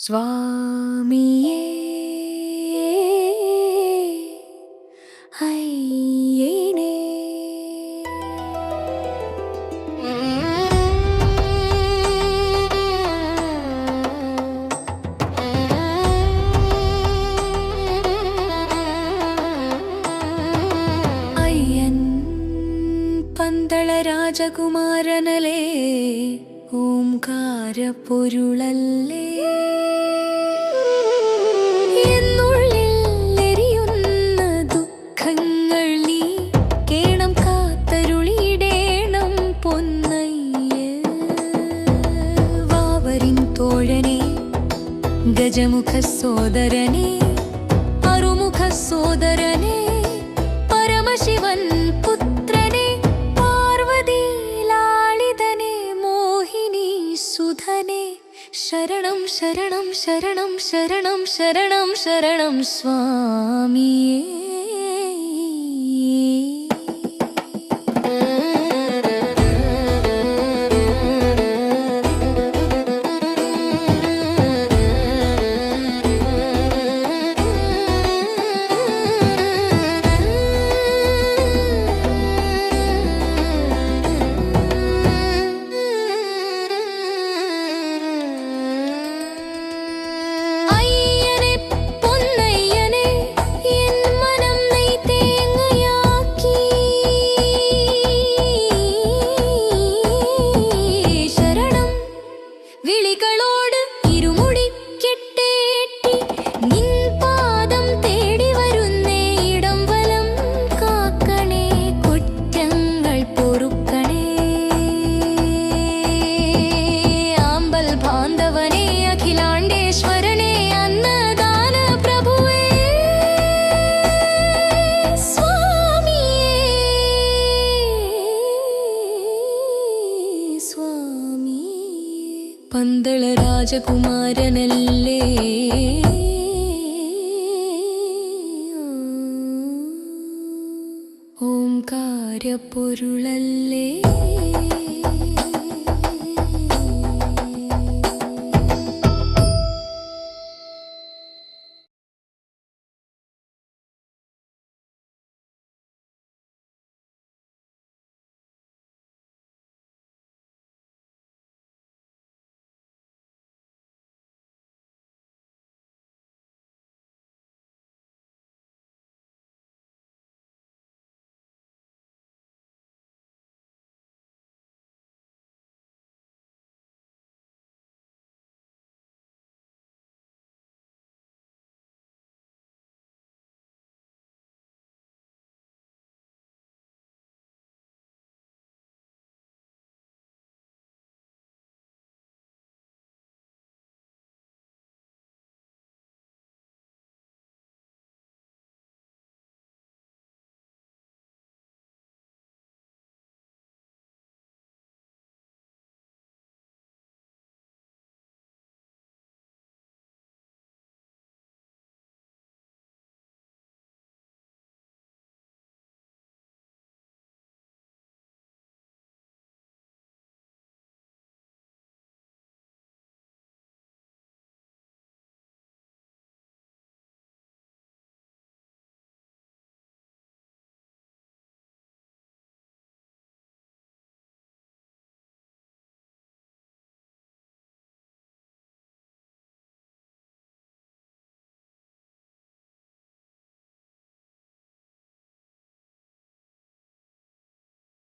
சுவாமியே ஐயேனே. ஐயன் பந்தள ராஜகுமாரனலே ഓംകാര പൊരുളല്ലേ എന്നുള്ളിൽ എരിയുന്ന ദുഃഖങ്ങൾ നീ കേണം കാത്തരുളിയിടേണം പൊന്നയ്യ. വാവരിൻ തോഴനെ ഗജമുഖ സോദരനെ അറുമുഖ സോദരനെ പരമശിവൻ പുത്രനെ शरणं शरणं शरणं शरणं शरणं शरणं स्वामी പന്തള രാജകുമാരനല്ലേ? ഓംകാര പൊരുളല്ലേ